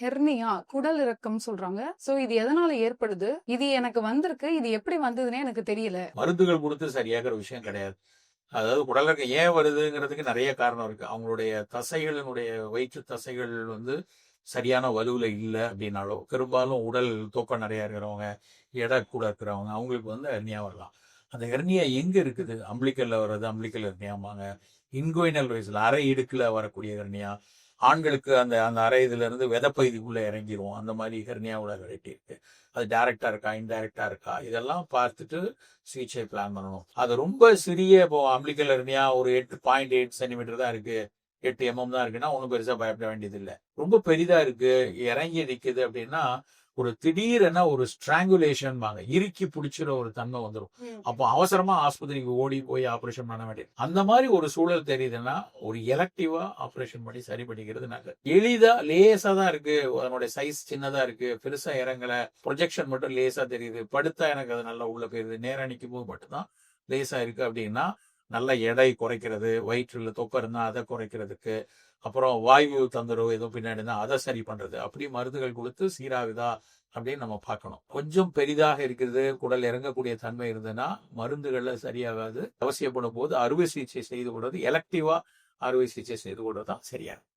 Hernia குடல் இறக்கம் சொல்றாங்க. சோ இது எதனால ஏற்படுது? இது எனக்கு வந்திருக்கு. இது எப்படி வந்ததுன்னே எனக்கு தெரியல. மருந்துகள் கொடுத்து சரியாகிற விஷயம் கிடையாது. அதாவது குடலிறக்கம் ஏன் வருதுங்கிறதுக்கு நிறைய காரணம் இருக்கு. அவங்களுடைய தசைகளினுடைய வயிற்று தசைகள் வந்து சரியான வலுவில் இல்லை அப்படின்னாலோ பெரும்பாலும் உடல் தூக்கம் நிறையா இருக்கிறவங்க எடை கூட இருக்கிறவங்க அவங்களுக்கு வந்து ஹெர்னியா வரலாம். அந்த ஹெர்னியா எங்கே இருக்குது? அம்பிளிக்கல்ல வர்றது அம்பிளிக்கல் ஹெர்னியாம்பாங்க. இன்கோயினல் வயசில் அரை இடுக்கில் வரக்கூடிய ஹெர்னியா. ஆண்களுக்கு அந்த அந்த அரை இதுலேருந்து இருந்து விதப்பகுதிக்குள்ள அந்த மாதிரி ஹெர்னியாவோட வெரைட்டி இருக்குது அது டேரெக்டாக இருக்கா இன்டைரக்டாக இருக்கா? இதெல்லாம் பார்த்துட்டு சிகிச்சை பிளான் பண்ணணும். அது ரொம்ப சிறிய இப்போ அம்பிளிக்கல் ஹெர்னியா ஒரு எட்டு பாயிண்ட் எயிட் சென்டிமீட்டர் தான் இருக்குது எட்டு எம்எம் தான் இருக்குன்னா ஒன்றும் பெருசா பயப்பட வேண்டியது இல்லை ரொம்ப பெரிதா இருக்கு. இறங்கி நிக்குது அப்படின்னா ஒரு திடீரென ஒரு ஸ்ட்ராங்குலேஷன் வாங்க இறுக்கி பிடிச்சிற ஒரு தன்மை வந்துடும் அப்போ அவசரமா ஆஸ்பத்திரிக்கு ஓடி போய் ஆபரேஷன் பண்ண வேண்டியது. அந்த மாதிரி ஒரு சூழல் தெரியுதுன்னா ஒரு எலக்டிவா ஆபரேஷன் பண்ணி சரி பண்ணிக்கிறது நல்லது. எளிதா லேசா தான் இருக்கு. அதனுடைய சைஸ் சின்னதா இருக்கு. பெருசா இறங்கல. ப்ரொஜெக்ஷன் மட்டும் லேசா தெரியுது. படுத்தா எனக்கு அது நல்லா உள்ள போயிருது. நேரா நிற்கும் போது மட்டும்தான் லேசா இருக்கு அப்படின்னா நல்ல எடை குறைக்கிறது வயிற்றில் தொக்கம் இருந்தால் அதை குறைக்கிறதுக்கு அப்புறம் வாயு தொந்தரவு எதுவும் பின்னாடி அதை சரி பண்ணுறது அப்படி மருந்துகள் கொடுத்து சீராகுதா அப்படின்னு நம்ம பார்க்கணும். கொஞ்சம் பெரிதாக இருக்கிறது குடல் இறங்கக்கூடிய தன்மை இருந்ததுன்னா மருந்துகள்ல சரியாகாது. அவசியப்படும் போது அறுவை சிகிச்சை செய்து கொடுறது எலக்டிவா அறுவை சிகிச்சை செய்து கொடுறது தான் சரியாகும்